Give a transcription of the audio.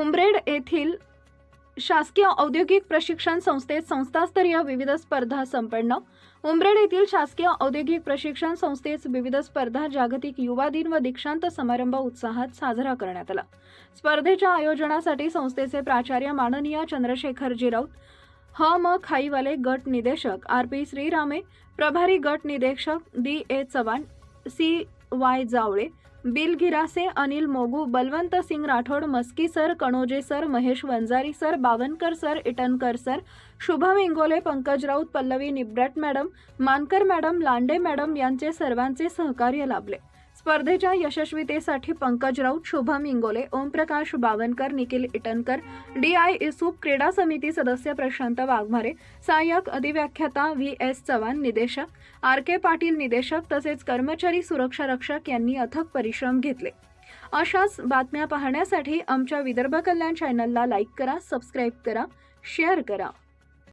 उमरेड येथील शासकीय औद्योगिक प्रशिक्षण संस्थेत संस्थास्तरीय विविध स्पर्धा संपन्न. उमरेड येथील शासकीय औद्योगिक प्रशिक्षण संस्थेत विविध स्पर्धा जागतिक युवा दिन व दीक्षांत समारंभ उत्साहात साजरा करण्यात आला. स्पर्धेच्या आयोजनासाठी संस्थेचे प्राचार्य माननीय चंद्रशेखरजी राऊत ह. म. खाईवाले गट निदेशक आर. पी. श्रीरामे प्रभारी गट निदेशक D. A. Chavan C. Y Jawale Bil Girase Anil Mogu Balwant Singh Rathod Maski sir Kanoje sir Mahesh Vanjari sir Bawankar sir Itankar sir Shubham Ingole Pankaj Raut Pallavi Nibrat madam Mankar madam Lande madam यांचे सर्वांचे सहकार्य लाभले. स्पर्धेच्या यशस्वीतेसाठी Pankaj Raut Shubham Ingole Omprakash Bawankar Nikhil Itankar D I इसूप क्रीडा समिती सदस्य प्रशांत वाघमारे सहाय्यक अधिव्याख्याता व्ही एस चव्हाण निदेशक आर के पाटील निदेशक तसेच कर्मचारी सुरक्षा रक्षक यांनी अथक परिश्रम घेतले. अशाच बातम्या पाहण्यासाठी आमच्या विदर्भ कल्याण चॅनलला लाईक करा सबस्क्राईब करा शेअर करा.